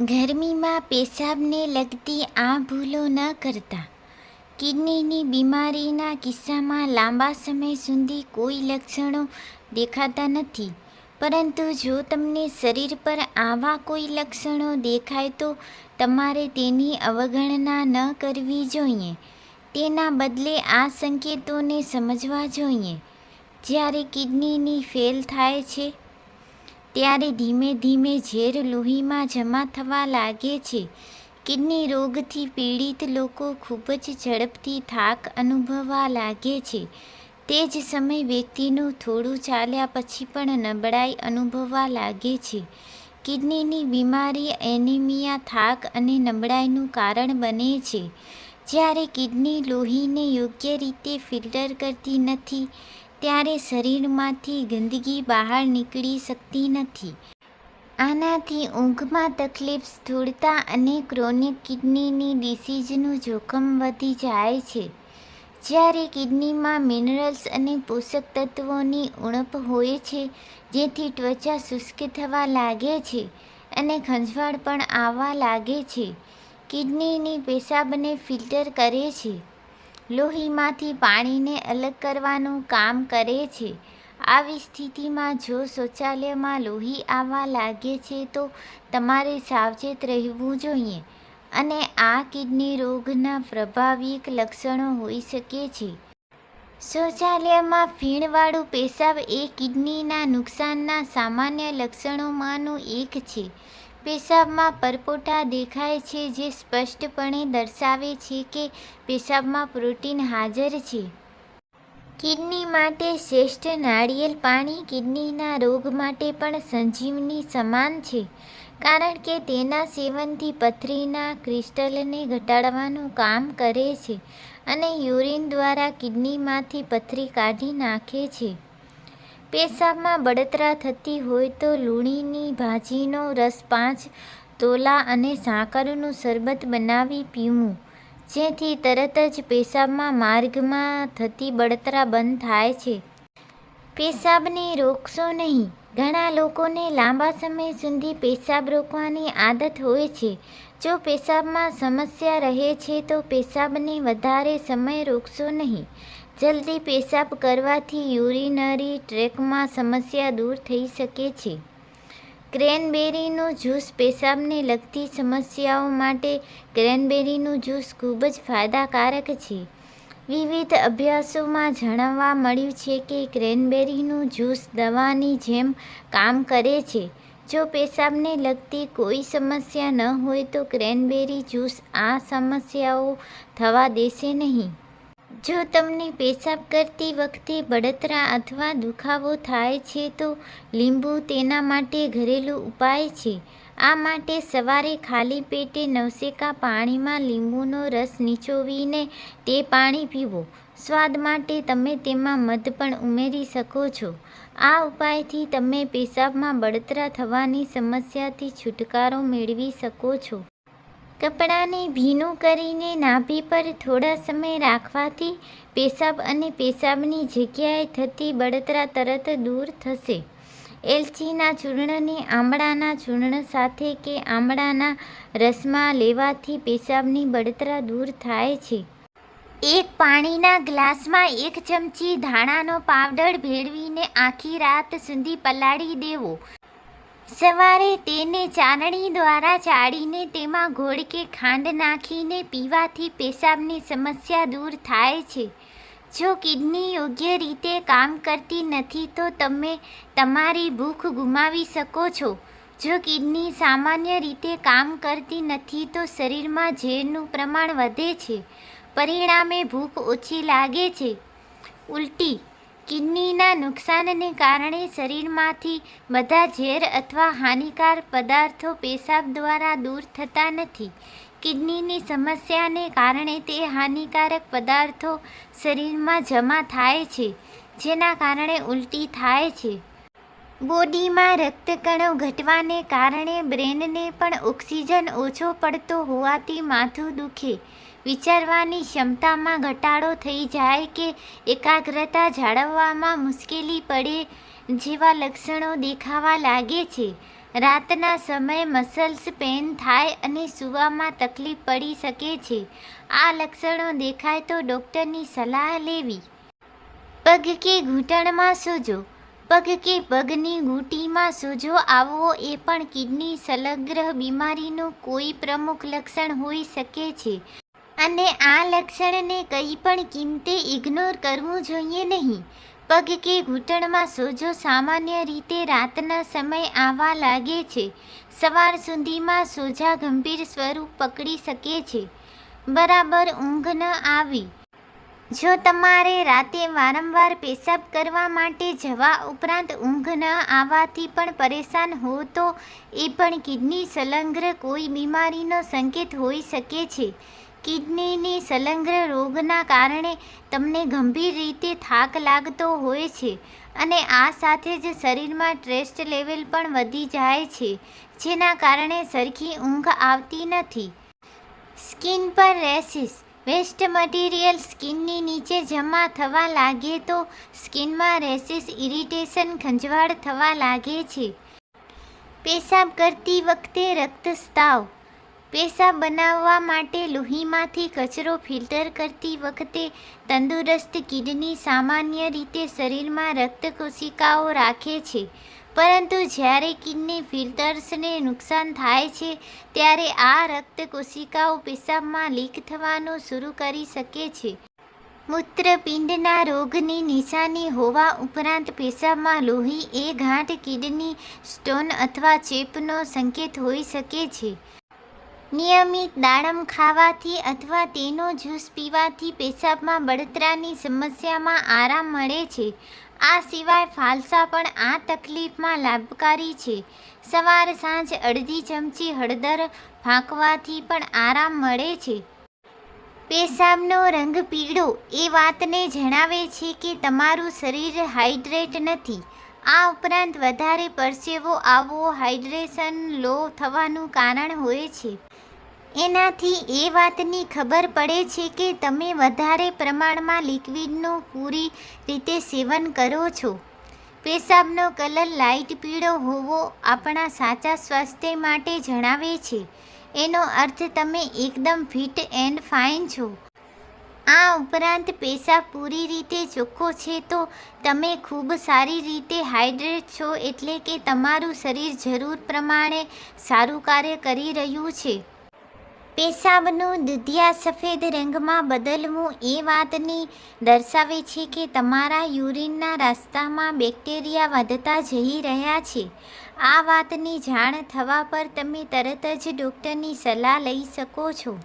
ગરમીમાં પેશાબને લગતી આ ભૂલો ન કરતા. કિડનીની બીમારીના કિસ્સામાં લાંબા સમય સુધી કોઈ લક્ષણો દેખાતા નથી. પરંતુ જો તમને શરીર પર આવા કોઈ લક્ષણો દેખાય તો તમારે તેની અવગણના ન કરવી જોઈએ. તેના બદલે આ સંકેતોને સમજવા જોઈએ. જ્યારે કિડનીની ફેલ થાય છે ત્યારે ધીમે ધીમે ઝેર લોહીમાં જમા થવા લાગે છે. કિડની રોગથી પીડિત લોકો ખૂબ જ ઝડપથી થાક અનુભવવા લાગે છે. તે જ સમય વ્યક્તિનું થોડું ચાલ્યા પછી પણ નબળાઈ અનુભવવા લાગે છે. કિડનીની બીમારી, એનિમિયા, થાક અને નબળાઈનું કારણ બને છે. જ્યારે કિડની લોહીને યોગ્ય રીતે ફિલ્ટર કરતી નથી ત્યારે શરીરમાંથી ગંદકી બહાર નીકળી શકતી નથી. આનાથી ઊંઘમાં તકલીફ સ્થૂળતા અને ક્રોનિક કિડનીની ડિસીઝનું જોખમ વધી જાય છે. જ્યારે કિડનીમાં મિનરલ્સ અને પોષક તત્વોની ઉણપ હોય છે, જેથી ત્વચા શુષ્ક થવા લાગે છે અને ખંજવાળ પણ આવવા લાગે છે. કિડનીની પેશાબને ફિલ્ટર કરે છે. લોહીમાંથી પાણીને અલગ કરવાનું કામ કરે છે. આવી સ્થિતિમાં જો શૌચાલયમાં લોહી આવવા લાગે છે, તો તમારે સાવચેત રહેવું જોઈએ અને આ કિડની રોગના પ્રભાવિક લક્ષણો હોઈ શકે છે. શૌચાલયમાં ફીણવાળું પેશાબ એ કિડનીના નુકસાનના સામાન્ય લક્ષણોમાંનું એક છે. પેશાબમાં પરપોટા દેખાય છે જે સ્પષ્ટપણે દર્શાવે છે કે પેશાબમાં પ્રોટીન હાજર છે. કિડની માટે શ્રેષ્ઠ નાળિયેર પાણી કિડનીના રોગ માટે પણ સંજીવની સમાન છે, કારણ કે તેના સેવનથી પથરીના ક્રિસ્ટલને ઘટાડવાનું કામ કરે છે અને યુરિન દ્વારા કિડનીમાંથી પથરી કાઢી નાખે છે. પેશાબમાં બળતરા થતી હોય તો લૂણીની ભાજીનો રસ પાંચ તોલા અને સાકરનું શરબત બનાવી પીવું. જેથી તરત જ પેશાબમાં માર્ગમાં થતી બળતરા બંધ થાય છે. પેશાબને રોકશો નહીં. ઘણા લોકોને લાંબા સમય સુધી પેશાબ રોકવાની આદત હોય છે. જો પેશાબમાં સમસ્યા રહે છે તો પેશાબને વધારે સમય રોકશો નહીં. જલ્દી પેશાબ કરવાથી યુરિનરી ટ્રેકમાં સમસ્યા દૂર થઈ શકે છે. ક્રેનબેરીનું જ્યુસ પેશાબને લગતી સમસ્યાઓ માટે ક્રેનબેરીનું જ્યુસ ખૂબ જ ફાયદાકારક છે. વિવિધ અભ્યાસોમાં જણાવવા મળ્યું છે કે ક્રેનબેરીનું જ્યુસ દવાની જેમ કામ કરે છે. જો પેશાબને લગતી કોઈ સમસ્યા ન હોય તો ક્રેનબેરી જ્યુસ આ સમસ્યાઓ થવા દેશે નહીં. જો તમને પેશાબ કરતી વખતે બળતરા અથવા દુખાવો થાય છે, તો લીંબુ તેના માટે ઘરેલું ઉપાય છે. આ માટે સવારે ખાલી પેટે નવસેકા પાણીમાં લીંબુનો રસ નીચોવીને તે પાણી પીવો. સ્વાદ માટે તમે તેમાં મધ પણ ઉમેરી શકો છો. આ ઉપાયથી તમે પેશાબમાં બળતરા થવાની સમસ્યાથી છુટકારો મેળવી શકો છો. કપડાને ભીનું કરીને નાભી પર થોડા સમય રાખવાથી પેશાબ અને પેશાબની જગ્યાએ થતી બળતરા તરત દૂર થશે. એલચીના ચૂર્ણને આમળાના ચૂર્ણ સાથે કે આમળાના રસમાં લેવાથી પેશાબની બળતરા દૂર થાય છે. એક પાણીના ગ્લાસમાં એક ચમચી ધાણાનો પાવડર ભેળવીને આખી રાત સુધી પલાળી દેવો. સવારે તેને ચારણી દ્વારા ચાળીને તેમાં ગોળ કે ખાંડ નાખીને પીવાથી પેશાબની સમસ્યા દૂર થાય છે. જો કિડની યોગ્ય રીતે કામ કરતી નથી તો તમે તમારી ભૂખ ગુમાવી શકો છો. જો કિડની સામાન્ય રીતે કામ કરતી નથી તો શરીરમાં ઝેરનું પ્રમાણ વધે છે. પરિણામે ભૂખ ઓછી લાગે છે. ઉલટી કિડનીના નુકસાનને કારણે શરીરમાંથી બધા ઝેર અથવા હાનિકારક પદાર્થો પેશાબ દ્વારા દૂર થતા નથી. કિડનીની સમસ્યાને કારણે તે હાનિકારક પદાર્થો શરીરમાં જમા થાય છે, જેના કારણે ઉલટી થાય છે. બોડીમાં રક્તકણો ઘટવાને કારણે બ્રેનને પણ ઓક્સિજન ઓછો પડતો હોવાથી માથું દુખે. વિચારવાની ક્ષમતામાં ઘટાડો થઈ જાય કે એકાગ્રતા જાળવવામાં મુશ્કેલી પડે જેવા લક્ષણો દેખાવા લાગે છે. રાતના સમયે મસલ્સ પેન થાય અને સૂવામાં તકલીફ પડી શકે છે. આ લક્ષણો દેખાય તો ડૉક્ટરની સલાહ લેવી. પગ કે ઘૂંટણમાં સોજો. પગ કે પગની ઘૂંટીમાં સોજો આવવો એ પણ કિડની સંલગ્ન બીમારીનું કોઈ પ્રમુખ લક્ષણ હોઈ શકે છે. અને આ લક્ષણને કંઈ પણ કિંમતે ઇગ્નોર કરવું જોઈએ નહીં. પગ કે ઘૂંટણમાં સોજો સામાન્ય રીતે રાતના સમય આવવા લાગે છે. સવાર સુધીમાં સોજા ગંભીર સ્વરૂપ પકડી શકે છે. બરાબર ઊંઘ ન આવી. જો તમારે રાતે વારંવાર પેશાબ કરવા માટે જવા ઉપરાંત ઊંઘ ન આવવાથી પણ પરેશાન હો, તો એ પણ કિડની સંલગ્ન કોઈ બીમારીનો સંકેત હોઈ શકે છે. કિડનીની સંલગ્ન રોગના કારણે તમને ગંભીર રીતે થાક લાગતો હોય છે અને આ સાથે જ શરીરમાં ટ્રેસ્ટ લેવલ પણ વધી જાય છે, જેના કારણે સરખી ઊંઘ આવતી નથી. સ્કિન પર રેસિસ વેસ્ટ મટીરિયલ સ્કિનની નીચે જમા થવા લાગે તો સ્કિનમાં રેસિસ ઇરિટેશન ખંજવાળ થવા લાગે છે. પેશાબ કરતી વખતે રક્તસ્ત્રાવ પેશાબ બનાવવા માટે લોહીમાંથી કચરો ફિલ્ટર કરતી વખતે તંદુરસ્ત કિડની સામાન્ય રીતે શરીરમાં રક્ત કોશિકાઓ રાખે છે. પરંતુ જ્યારે કિડની ફિલ્ટર્સને નુકસાન થાય છે, ત્યારે આ રક્ત કોશિકાઓ પેશાબમાં લીક થવાનું શરૂ કરી શકે છે. મૂત્રપિંડના રોગની નિશાની હોવા ઉપરાંત પેશાબમાં લોહી એ ગાંઠ કિડની સ્ટોન અથવા ચેપનો સંકેત હોઈ શકે છે. નિયમિત દાડમ ખાવાથી અથવા તેનો જ્યુસ પીવાથી પેશાબમાં બળતરાની સમસ્યામાં આરામ મળે છે. આ સિવાય ફાલસા પણ આ તકલીફમાં લાભકારી છે. સવાર સાંજ અડધી ચમચી હળદર ફાંકવાથી પણ આરામ મળે છે. પેશાબનો રંગ પીળો એ વાતને જણાવે છે કે તમારું શરીર હાઇડ્રેટ નથી. આ ઉપરાંત વધારે પરસેવો આવવો હાઇડ્રેશન લો થવાનું કારણ હોય છે. એનાથી એ વાતની ખબર પડે છે કે તમે વધારે પ્રમાણમાં લિક્વિડનું પૂરી રીતે સેવન કરો છો. પેશાબનો કલર લાઇટ પીળો હોવો આપણા સાચા સ્વાસ્થ્ય માટે જણાવે છે. એનો અર્થ તમે એકદમ ફિટ એન્ડ ફાઇન છો. આ ઉપરાંત પેશાબ પૂરી રીતે ચોખ્ખો છે તો તમે ખૂબ સારી રીતે હાઇડ્રેટ છો એટલે કે તમારું શરીર જરૂર પ્રમાણે સારું કાર્ય કરી રહ્યું છે. પેશાબનું દુધિયા સફેદ રંગમાં બદલવું એ વાતની દર્શાવે છે કે તમારા યુરિનના રસ્તામાં બેક્ટેરિયા વધતા જઈ રહ્યા છે. આ વાતની જાણ થવા પર તમે તરત જ ડૉક્ટરની સલાહ લઈ શકો છો.